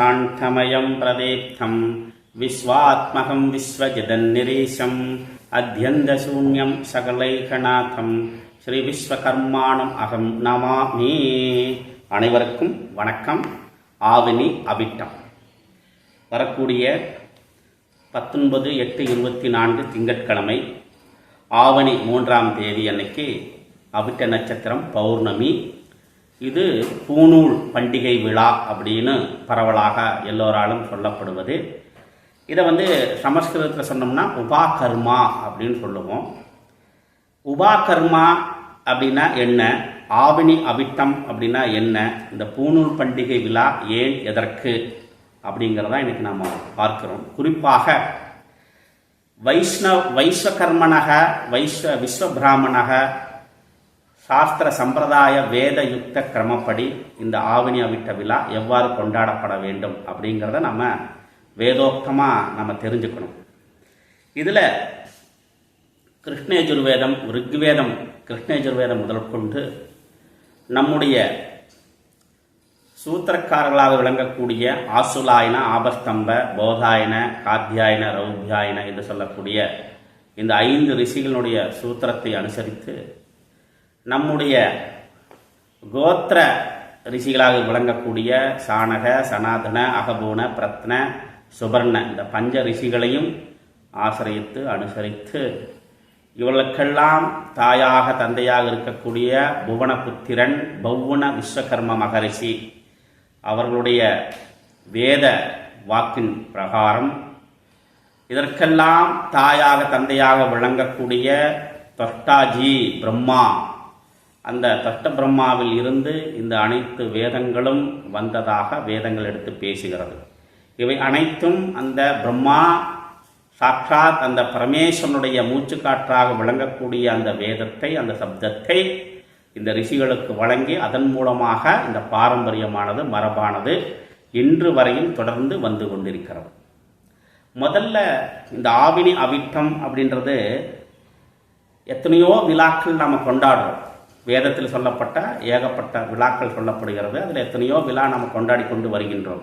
शान्तमयं प्रदीप्तं विश्वात्मकं विश्वजिदन्निरीशम् अध्यन्दशून्यं सकलैकनाथं ஸ்ரீ விஸ்வகர்மானம் அகம் நமாமி அனைவருக்கும் வணக்கம் ஆவினி அபிட்டம் வரக்கூடிய பத்தொன்பது எட்டு இருபத்தி நான்கு திங்கட்கிழமை ஆவணி மூன்றாம் தேதி அன்னைக்கு அவிட்ட நட்சத்திரம் பௌர்ணமி இது பூநூல் பண்டிகை விழா அப்படின்னு பரவலாக எல்லோராலும் சொல்லப்படுவது. இதை வந்து சமஸ்கிருதத்தில் சொன்னோம்னா உபாகர்மா அப்படின்னு சொல்லுவோம். உபாகர்மா அப்படின்னா என்ன? ஆவணி அவிட்டம் அப்படின்னா என்ன? இந்த பூநூல் பண்டிகை விழா ஏன் எதற்கு அப்படிங்கிறத இன்னைக்கு நாம் பார்க்கிறோம். குறிப்பாக வைஷ்ணவ் வைஸ்வகர்மனக வைஸ்வ விஸ்வபிராமணக சாஸ்திர சம்பிரதாய வேத யுக்த கிரமப்படி இந்த ஆவணி அவிட்ட விழா எவ்வாறு கொண்டாடப்பட வேண்டும் அப்படிங்கிறத நம்ம வேதோக்தமாக நம்ம தெரிஞ்சுக்கணும். இதில் கிருஷ்ணயஜுர்வேதம் ரிக்வேதம் கிருஷ்ணயஜுர்வேதம் முதல் கொண்டு நம்முடைய சூத்திரக்காரர்களாக விளங்கக்கூடிய ஆசுலாயன ஆபஸ்தம்ப போதாயன காத்தியாயன ரௌத்தியாயன என்று சொல்லக்கூடிய இந்த ஐந்து ரிஷிகளுடைய சூத்திரத்தை அனுசரித்து நம்முடைய கோத்திர ரிஷிகளாக விளங்கக்கூடிய சாணக சனாதன அகபூன பிரத்ன சுபர்ண இந்த பஞ்ச ரிஷிகளையும் ஆசிரியத்து அனுசரித்து இவர்களுக்கெல்லாம் தாயாக தந்தையாக இருக்கக்கூடிய புவனபுத்திரன் பௌவன விஸ்வகர்ம மகரிஷி அவர்களுடைய வேத வாக்கின் பிரகாரம். இதற்கெல்லாம் தாயாக தந்தையாக விளங்கக்கூடிய தொட்டாஜி பிரம்மா அந்த தஷ்ட பிரம்மாவில் இருந்து இந்த அனைத்து வேதங்களும் வந்ததாக வேதங்கள் எடுத்து பேசுகிறது. இவை அனைத்தும் அந்த பிரம்மா சாட்சாத் அந்த பரமேஸ்வரனுடைய மூச்சுக்காற்றாக விளங்கக்கூடிய அந்த வேதத்தை அந்த சப்தத்தை இந்த ரிஷிகளுக்கு வழங்கி அதன் மூலமாக இந்த பாரம்பரியமானது மரபானது இன்று வரையும் தொடர்ந்து வந்து கொண்டிருக்கிறது. முதல்ல இந்த ஆவினி அவிட்டம் அப்படின்றது எத்தனையோ விழாக்கள் நாம் கொண்டாடுறோம். வேதத்தில் சொல்லப்பட்ட ஏகப்பட்ட விழாக்கள் சொல்லப்படுகிறது. அதில் எத்தனையோ விழா நாம் கொண்டாடி கொண்டு வருகின்றோம்.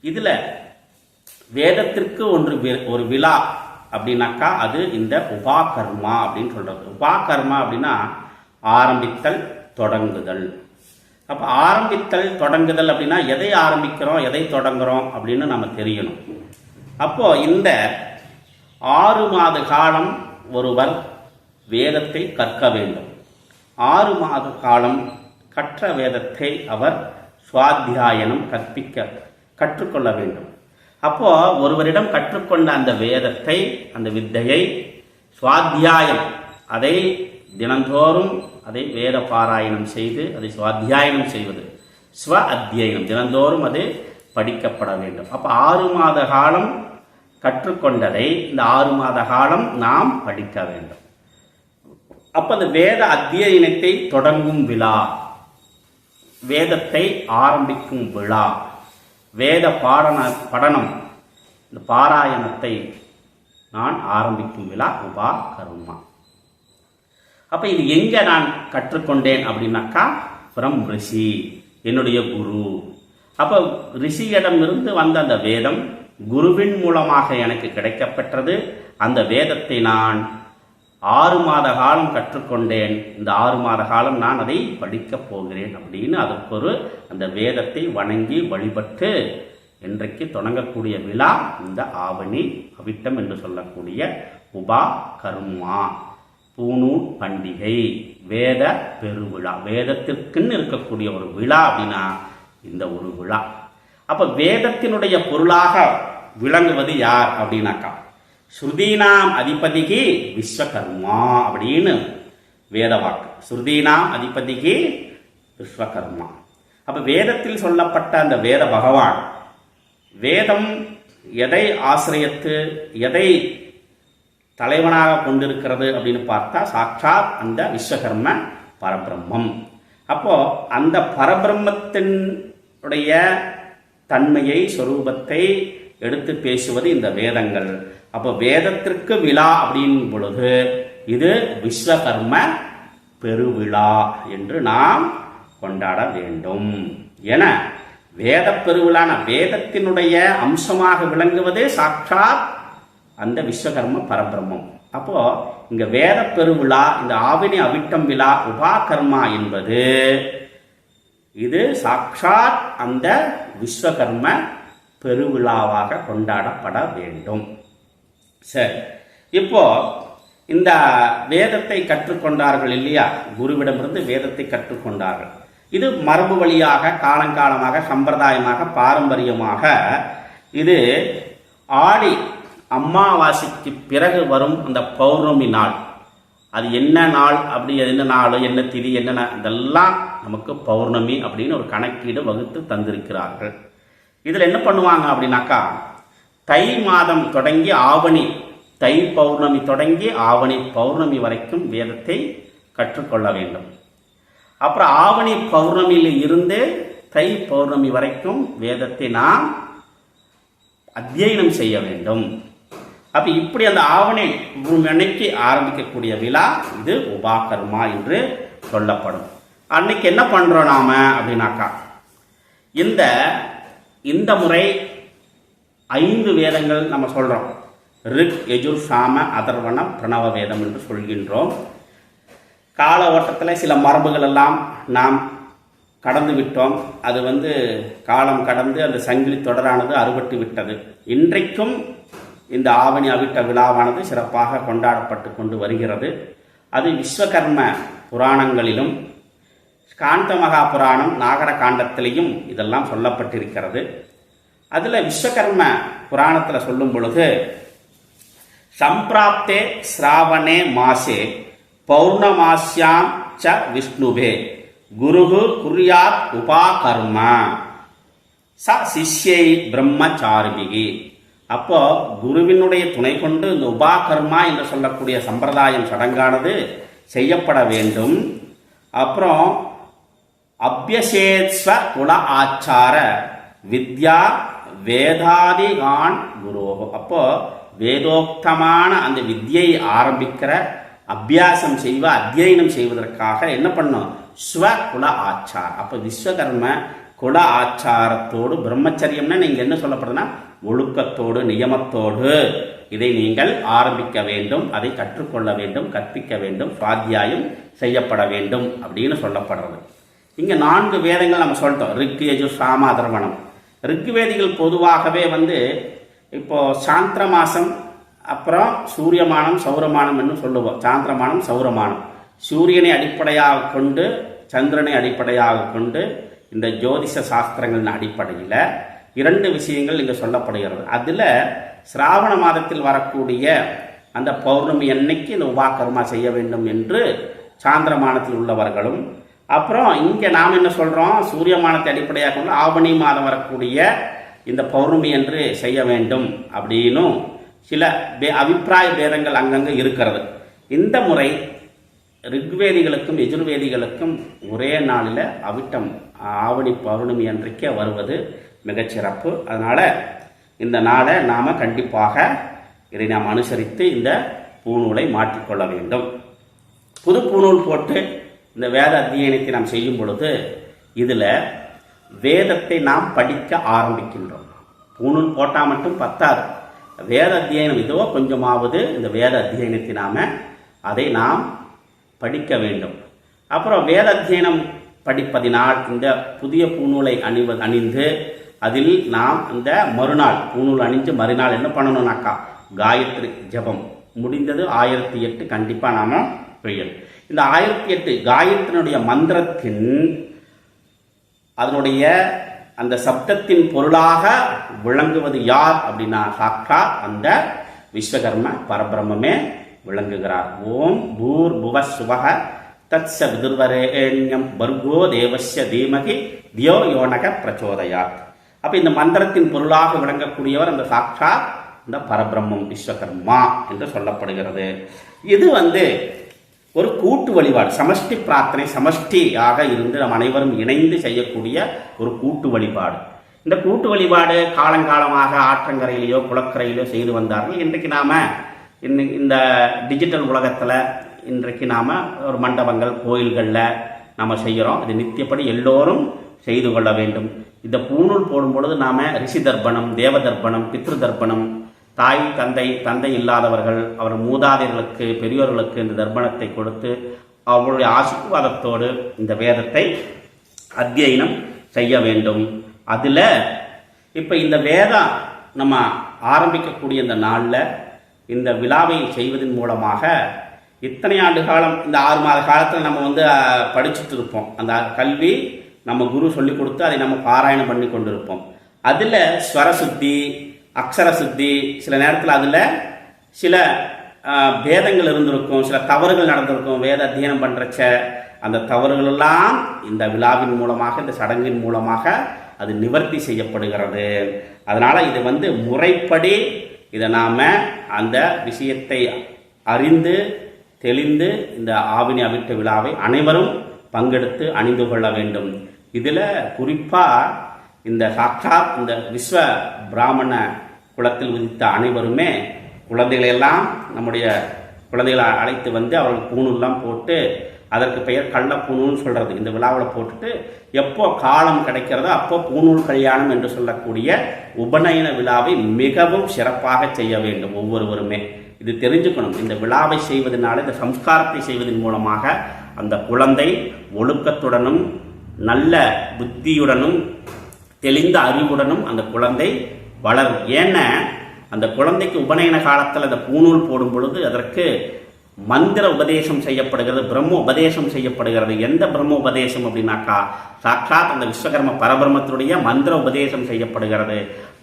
இதில் வேதத்திற்கு ஒன்று வி- ஒரு விழா அப்படின்னாக்கா அது இந்த உபாகர்மா அப்படின்னு சொல்றது. உபாகர்மா அப்படின்னா ஆரம்பித்தல் தொடங்குதல். அப்போ ஆரம்பித்தல் தொடங்குதல் அப்படின்னா எதை ஆரம்பிக்கிறோம் எதை தொடங்குறோம் அப்படின்னு நம்ம தெரியணும். அப்போது இந்த ஆறு மாத காலம் ஒருவர் வேதத்தை கற்க வேண்டும். ஆறு மாத காலம் கற்ற வேதத்தை அவர் சுவாத்தியாயனம் கற்பிக்க கற்றுக்கொள்ள வேண்டும். அப்போ ஒருவரிடம் கற்றுக்கொண்ட அந்த வேதத்தை அந்த வித்தையை சுவாத்தியாயம் அதை தினந்தோறும் அதை வேத பாராயணம் செய்து அதை சுவாத்தியாயனம் செய்வது ஸ்வ அத்தியனம் தினந்தோறும் அது படிக்கப்பட வேண்டும். அப்போ ஆறு மாத காலம் கற்றுக்கொண்டதை இந்த ஆறு மாத காலம் நாம் படிக்க வேண்டும். அப்ப அந்த வேத அத்தியனத்தை தொடங்கும் விழா. வேதத்தை ஆரம்பிக்கும் விழா. வேத பாடன படனம். இந்த பாராயணத்தை நான் ஆரம்பிக்கும் விழா உபா கருமா அப்ப இது எங்க நான் கற்றுக்கொண்டேன் அப்படின்னாக்கா ஃப்ரம் ரிஷி என்னுடைய குரு. அப்ப ரிஷியிடமிருந்து வந்த அந்த வேதம் குருவின் மூலமாக எனக்கு கிடைக்கப்பெற்றது. அந்த வேதத்தை நான் ஆறு மாத காலம் கற்றுக்கொண்டேன். இந்த ஆறு மாத காலம் நான் அதை படிக்கப் போகிறேன் அப்படின்னு அதற்கு ஒரு அந்த வேதத்தை வணங்கி வழிபட்டு இன்றைக்கு தொடங்கக்கூடிய விழா இந்த ஆவணி அவிட்டம் என்று சொல்லக்கூடிய உபா கர்மா பூணூல் பண்டிகை வேத பெருவிழா. வேதத்திற்குன்னு இருக்கக்கூடிய ஒரு விழா அப்படின்னா இந்த ஒரு விழா. அப்போ வேதத்தினுடைய பொருளாக விளங்குவது யார் அப்படின்னாக்கா ஸ்ருதீனாம் அதிபதிக்கு விஸ்வகர்மா அப்படின்னு வேத வாக்கு ஸ்ருதீனாம் அதிபதிக்கு விஸ்வகர்மா. அப்ப வேதத்தில் சொல்லப்பட்ட அந்த வேத பகவான் வேதம் எதை ஆசிரியத்து எதை தலைவனாக கொண்டிருக்கிறது அப்படின்னு பார்த்தா சாட்சாத் அந்த விஸ்வகர்ம பரபிரம்மம். அப்போ அந்த பரபிரம்மத்தினுடைய தன்மையை சொரூபத்தை எடுத்து பேசுவது இந்த வேதங்கள். அப்போ வேதத்திற்கு விழா அப்படின் பொழுது இது விஸ்வகர்ம பெருவிழா என்று நாம் கொண்டாட வேண்டும். என வேத பெருவிழான வேதத்தினுடைய அம்சமாக விளங்குவதே சாட்சாத் அந்த விஸ்வகர்ம பரபிரம்மம். அப்போ இங்க வேத பெருவிழா இந்த ஆவினி அவிட்டம் விழா உபாகர்மா என்பது இது சாட்சாத் அந்த விஸ்வகர்ம பெருவிழாவாக கொண்டாடப்பட வேண்டும். சரி. இப்போ இந்த வேதத்தை கற்றுக்கொண்டார்கள் இல்லையா? குருவிடமிருந்து வேதத்தை கற்றுக்கொண்டார்கள். இது மரபு வழியாக காலங்காலமாக சம்பிரதாயமாக பாரம்பரியமாக இது ஆடி அம்மாவாசைக்கு பிறகு வரும் அந்த பௌர்ணமி நாள். அது என்ன நாள்? அப்படி என்ன நாள்? என்ன திதி? என்ன இதெல்லாம் நமக்கு பௌர்ணமி அப்படின்னு ஒரு கணக்கீடு வகுத்து தந்திருக்கிறார்கள். இதில் என்ன பண்ணுவாங்க அப்படின்னாக்கா தை மாதம் தொடங்கி ஆவணி தை பௌர்ணமி தொடங்கி ஆவணி பௌர்ணமி வரைக்கும் வேதத்தை கற்றுக்கொள்ள வேண்டும். அப்புறம் ஆவணி பௌர்ணமியில் இருந்து தை பௌர்ணமி வரைக்கும் வேதத்தை நாம் அத்தியனம் செய்ய வேண்டும். அப்போ இப்படி அந்த ஆவணி அன்னைக்கு ஆரம்பிக்கக்கூடிய விழா இது உபாகர்மா என்று சொல்லப்படும். அன்னைக்கு என்ன பண்ணுறோம் நாம் அப்படின்னாக்கா இந்த இந்த முறை ஐந்து வேதங்கள் நம்ம சொல்கிறோம் ரிக் யஜுர் சாம அதர்வன பிரணவ வேதம் என்று சொல்கின்றோம். கால ஓட்டத்தில் சில மரபுகள் எல்லாம் நாம் கடந்து விட்டோம். அது வந்து காலம் கடந்து அந்த சங்கிலி தொடரானது அறுபட்டு விட்டது. இன்றைக்கும் இந்த ஆவணி அவிட்ட விழாவானது சிறப்பாக கொண்டாடப்பட்டு கொண்டு வருகிறது. அது விஸ்வகர்ம புராணங்களிலும் காந்த மகா புராணம் நாகர காண்டத்திலையும் இதெல்லாம் சொல்லப்பட்டிருக்கிறது. அதில் விஸ்வகர்ம புராணத்தில் சொல்லும் பொழுது சம்பிராப்தே ஸ்ராவணே மாசே பௌர்ணமாசியாம் ச விஷ்ணுபே குருகு குர்யாத் உபாகர்ம ச சிஷ்யை பிரம்மச்சாரிபிகி. அப்போ குருவினுடைய துணை கொண்டு இந்த உபாகர்மா என்று சொல்லக்கூடிய சம்பிரதாயம் சடங்கானது செய்யப்பட வேண்டும். அப்புறம் அபியசேத்ஸ்வ குல ஆச்சார வித்யா வேதாதிகான் குரோகோ. அப்போ வேதோக்தமான அந்த வித்தியை ஆரம்பிக்கிற அபியாசம் செய்வ அத்தியனம் செய்வதற்காக என்ன பண்ணும்? ஸ்வ குல ஆச்சார் அப்போ விஸ்வகர்ம குல ஆச்சாரத்தோடு பிரம்மச்சரியம்னா நீங்க என்ன சொல்லப்படுதுன்னா? ஒழுக்கத்தோடு நியமத்தோடு. இதை நீங்கள் ஆரம்பிக்க வேண்டும் அதை கற்றுக்கொள்ள வேண்டும் கற்பிக்க வேண்டும் சுவாத்தியாயம் செய்யப்பட வேண்டும் அப்படின்னு சொல்லப்படுறது. இங்க நான்கு வேதங்கள் நம்ம சொல்லிட்டோம். ரிக் யஜு சாம அதர்வணம் ரிக்வேதிகள் பொதுவாகவே வந்து இப்போ சாந்திர மாசம் அப்புறம் சூரியமானம் சௌரமானம் என்று சொல்லுவோம். சாந்திரமானம் சௌரமானம். சூரியனை அடிப்படையாக கொண்டு சந்திரனை அடிப்படையாக கொண்டு இந்த ஜோதிஷ சாஸ்திரங்களின் அடிப்படையில் இரண்டு விஷயங்கள் இங்கே சொல்லப்படுகிறது. அதில் சிராவண மாதத்தில் வரக்கூடிய அந்த பௌர்ணமி அன்னைக்கு இந்த உபாகர்மா செய்ய வேண்டும் என்று சாந்திரமானத்தில் உள்ளவர்களும் அப்புறம் இங்கே நாம் என்ன சொல்கிறோம் சூரியமானத்தை அடிப்படையாக கொண்டு ஆவணி மாதம் வரக்கூடிய இந்த பௌர்ணமி என்று செய்ய வேண்டும் அப்படின்னும் சில பே அபிப்பிராய பேதங்கள் அங்கங்கே இருக்கிறது. இந்த முறை ரிக்வேதிகளுக்கும் எஜுர்வேதிகளுக்கும் ஒரே நாளில் அவிட்டம் ஆவணி பௌர்ணமி அன்றைக்கே வருவது மிகச்சிறப்பு. அதனால் இந்த நாளை நாம் கண்டிப்பாக இதை நாம் அனுசரித்து இந்த பூநூலை மாற்றிக்கொள்ள வேண்டும். புது பூநூல் போட்டு இந்த வேத அத்தியனத்தை நாம் செய்யும் பொழுது இதில் வேதத்தை நாம் படிக்க ஆரம்பிக்கின்றோம். பூணூல் போட்டால் மட்டும் பத்தாது. வேத அத்தியனம் இதோ கொஞ்சமாவது இந்த வேத அத்தியனத்தை நாம் அதை நாம் படிக்க வேண்டும். அப்புறம் வேத அத்தியனம் படிப்பதினால் இந்த புதிய பூநூலை அணிவ அணிந்து அதில் நாம் இந்த மறுநாள் பூநூல் அணிஞ்சு மறுநாள் என்ன பண்ணணும்னாக்கா காயத்ரி ஜெபம். முடிந்தது ஆயிரத்தி எட்டு கண்டிப்பாக நாம் பெய்யணும். இந்த ஆயிரத்தி எட்டு காயத்தினுடைய மந்திரத்தின் அதனுடைய அந்த சப்தத்தின் பொருளாக விளங்குவது யார் அப்படின்னா சாக்கா அந்த விஸ்வகர்ம பரபிரம்மே விளங்குகிறார். ஓம் பூர் புவ சுவக தத்ச விதுர்வரேண்யம் பர்கோ தேவஸ்ய தீமகி தியோ யோனக பிரச்சோதயாத். அப்ப இந்த மந்திரத்தின் பொருளாக விளங்கக்கூடியவர் அந்த சாட்சா இந்த பரபிரம்மம் விஸ்வகர்மா என்று சொல்லப்படுகிறது. இது வந்து ஒரு கூட்டு வழிபாடு சமஷ்டி பிரார்த்தனை சமஷ்டியாக இருந்து நம் அனைவரும் இணைந்து செய்யக்கூடிய ஒரு கூட்டு வழிபாடு. இந்த கூட்டு வழிபாடு காலங்காலமாக ஆற்றங்கரையிலேயோ குளக்கரையிலோ செய்து வந்தார்கள். இன்றைக்கு நாம் இன்னைக்கு இந்த டிஜிட்டல் உலகத்தில் இன்றைக்கு நாம் ஒரு மண்டபங்கள் கோயில்களில் நம்ம செய்கிறோம் இது நித்தியப்படி எல்லோரும் செய்து கொள்ள வேண்டும். இந்த பூணூல் போடும் பொழுது ரிஷி தர்ப்பணம் தேவ தர்ப்பணம் பித்ரு தர்ப்பணம் தாய் தந்தை தந்தை இல்லாதவர்கள் அவர் மூதாதையர்களுக்கு பெரியோர்களுக்கு இந்த தர்ப்பணத்தை கொடுத்து அவருடைய ஆசீர்வாதத்தோடு இந்த வேதத்தை அத்தியனம் செய்ய வேண்டும். அதில் இப்போ இந்த வேதம் நம்ம ஆரம்பிக்கக்கூடிய இந்த நாளில் இந்த விழாவை செய்வதன் மூலமாக இத்தனை ஆண்டு காலம் இந்த ஆறு மாத காலத்தில் நம்ம வந்து படிச்சுட்டு இருப்போம். அந்த கல்வி நம்ம குரு சொல்லி கொடுத்து அதை நம்ம பாராயணம் பண்ணி கொண்டிருப்போம். அதில் ஸ்வரசுத்தி அக்ஷர சித்தி சில நேரத்தில் அதில் சில பேதங்கள் இருந்திருக்கும் சில தவறுகள் நடந்திருக்கும் வேத அத்தியனம் பண்ணுறச்ச அந்த தவறுகளெல்லாம் இந்த விழாவின் மூலமாக இந்த சடங்கின் மூலமாக அது நிவர்த்தி செய்யப்படுகிறது. அதனால் இது வந்து முறைப்படி இதை நாம் அந்த விஷயத்தை அறிந்து தெளிந்து இந்த ஆவினி அவிட்ட விழாவை அனைவரும் பங்கெடுத்து அணிந்து கொள்ள வேண்டும். இதில் குறிப்பாக இந்த சாக்ஷாத் இந்த விஸ்வ பிராமண குலத்தில் உதித்த அனைவருமே குழந்தைகளையெல்லாம் நம்முடைய குழந்தைகளை அழைத்து வந்து அவர்கள் பூணூல்லாம் போட்டு அதற்கு பெயர் கள்ள பூணூல்னு சொல்கிறது இந்த விழாவில் போட்டுட்டு எப்போ காலம் கிடைக்கிறதோ அப்போ பூணூல் கல்யாணம் என்று சொல்லக்கூடிய உபநயன விழாவை மிகவும் சிறப்பாக செய்ய வேண்டும் ஒவ்வொருவருமே. இது தெரிஞ்சுக்கணும். இந்த விழாவை செய்வதனால இந்த சம்ஸ்காரத்தை செய்வதன் மூலமாக அந்த குழந்தை ஒழுக்கத்துடனும் நல்ல புத்தியுடனும் தெளிந்த அறிவுடனும் அந்த குழந்தை வளரும். ஏன்னா அந்த குழந்தைக்கு உபநயன காலத்தில் அந்த பூநூல் போடும் பொழுது அதற்கு மந்திர உபதேசம் செய்யப்படுகிறது பிரம்ம உபதேசம் செய்யப்படுகிறது. எந்த பிரம்ம உபதேசம் அப்படின்னாக்கா சாட்சாத் அந்த விஸ்வகர்ம பரபிரமத்தினுடைய மந்திர உபதேசம் செய்யப்படுகிறது.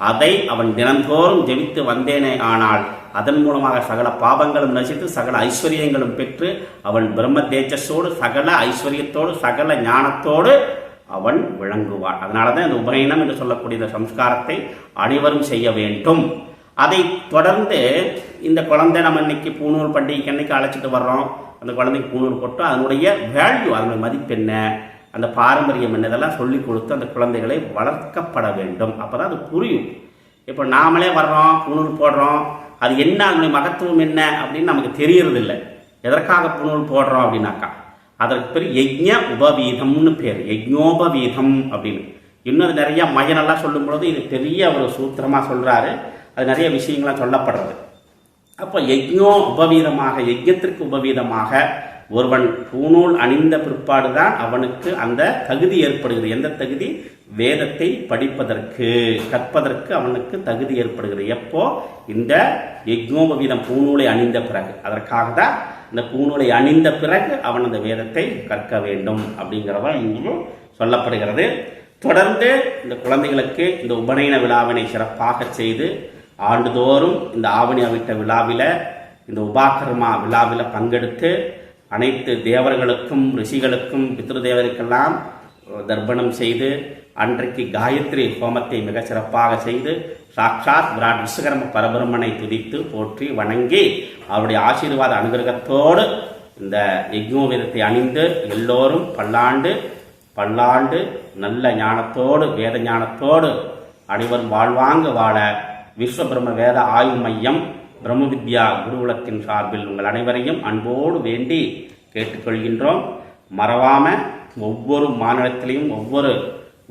அதை அவன் தினந்தோறும் ஜெபித்து வந்தேனே ஆனால் அதன் மூலமாக சகல பாவங்களும் நசித்து சகல ஐஸ்வர்யங்களும் பெற்று அவன் பிரம்ம தேஜஸோடு சகல ஐஸ்வர்யத்தோடு சகல ஞானத்தோடு அவன் விளங்குவான். அதனால தான் இந்த உபநயனம் என்று சொல்லக்கூடிய இந்த சம்ஸ்காரத்தை அனைவரும் செய்ய வேண்டும். அதை தொடர்ந்து இந்த குழந்தை நம்ம இன்னைக்கு பூணூல் பண்டிகைக்கு என்னைக்கு அழைச்சிட்டு வர்றோம்? அந்த குழந்தைக்கு பூணூல் போட்டு அதனுடைய வேல்யூ அதனுடைய மதிப்பு என்ன? அந்த பாரம்பரியம் என்ன? இதெல்லாம் சொல்லி கொடுத்து அந்த குழந்தைகளை வளர்க்கப்பட வேண்டும். அப்போ தான் அது புரியும். இப்போ நாமளே வர்றோம் பூணூல் போடுறோம். அது என்ன? அதனுடைய மகத்துவம் என்ன? அப்படின்னு நமக்கு தெரியறதில்லை. எதற்காக பூணூல் போடுறோம் அப்படின்னாக்கா அதற்கு பேர் யஜ்ஞ உபவீதம்னு பேர். யஜ்ஞோபவீதம் அப்படின்னு. இன்னும் அது நிறைய மயனெல்லாம் சொல்லும் பொழுது இது பெரிய ஒரு சூத்திரமாக சொல்கிறாரு அது நிறைய விஷயங்கள்லாம் சொல்லப்படுறது. அப்போ யஜ்ஞோ உபவீதமாக யஜ்ஞத்திற்கு உபவீதமாக ஒருவன் பூநூல் அணிந்த பிற்பாடு தான் அவனுக்கு அந்த தகுதி ஏற்படுகிறது. எந்த தகுதி? வேதத்தை படிப்பதற்கு கற்பதற்கு அவனுக்கு தகுதி ஏற்படுகிறது. எப்போ? இந்த யஜ்ஞோபவீதம் பூநூலை அணிந்த பிறகு. அதற்காக தான் இந்த பூணூலை அணிந்த பிறகு அவன் அந்த வேதத்தை கற்க வேண்டும் அப்படிங்கிறதா இங்கு சொல்லப்படுகிறது. தொடர்ந்து இந்த குழந்தைகளுக்கு இந்த உபநயன விழாவினை சிறப்பாக செய்து ஆண்டுதோறும் இந்த ஆவணி அவிட்ட விழாவில் இந்த உபாகர்மா விழாவில் பங்கெடுத்து அனைத்து தேவர்களுக்கும் ரிஷிகளுக்கும் பித்ரு தேவருக்கெல்லாம் தர்ப்பணம் செய்து அன்றைக்கு காயத்ரி ஹோமத்தை மிக சிறப்பாக செய்து சாட்சாத் விராட் விஸ்வகர்ம பரபிரம்மனை துதித்து போற்றி வணங்கி அவருடைய ஆசீர்வாத அனுகிரகத்தோடு இந்த யக்ஞோவேதத்தை அணிந்து எல்லோரும் பல்லாண்டு பல்லாண்டு நல்ல ஞானத்தோடு வேத ஞானத்தோடு அனைவரும் வாழ்வாங்க வாழ விஸ்வபிரம்ம வேத ஆய்வு மையம் பிரம்ம வித்யா குருகுலத்தின் சார்பில் உங்கள் அனைவரையும் அன்போடு வேண்டி கேட்டுக்கொள்கின்றோம். மறவாம ஒவ்வொரு மாநிலத்திலையும் ஒவ்வொரு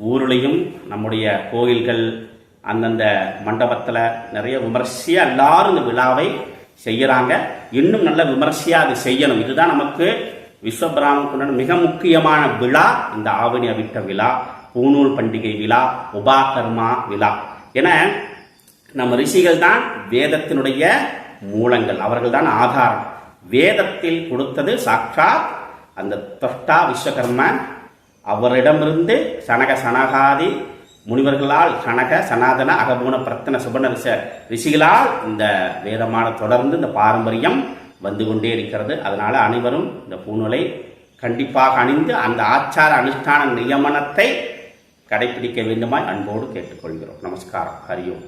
ஊர்லேயும் நம்முடைய கோயில்கள் அந்தந்த மண்டபத்தில் நிறைய விமர்சையாக எல்லாரும் இந்த விழாவை செய்கிறாங்க இன்னும் நல்ல விமர்சையாக அது செய்யணும். இதுதான் நமக்கு விஸ்வபிராமனுக்குண்டான மிக முக்கியமான விழா. இந்த ஆவணி அவிட்ட விழா பூநூல் பண்டிகை விழா உபாகர்மா விழா. என நம்ம ரிஷிகள் தான் வேதத்தினுடைய மூலங்கள். அவர்கள் தான் ஆதாரம். வேதத்தில் கொடுத்தது சாட்சாத் அந்த தொஷ்டா விஸ்வகர்ம அவரிடமிருந்து சனக சனகாதி முனிவர்களால் கனக சனாதன அகபூன பிரத்தன சுபன ரிஷ ரிஷிகளால் இந்த வேதமான தொடர்ந்து இந்த பாரம்பரியம் வந்து கொண்டே இருக்கிறது. அதனால் அனைவரும் இந்த பூநூலை கண்டிப்பாக அணிந்து அந்த ஆச்சார அனுஷ்டான நியமனத்தை கடைபிடிக்க வேண்டுமாய் அன்போடு கேட்டுக்கொள்கிறோம். நமஸ்காரம். ஹரியோம்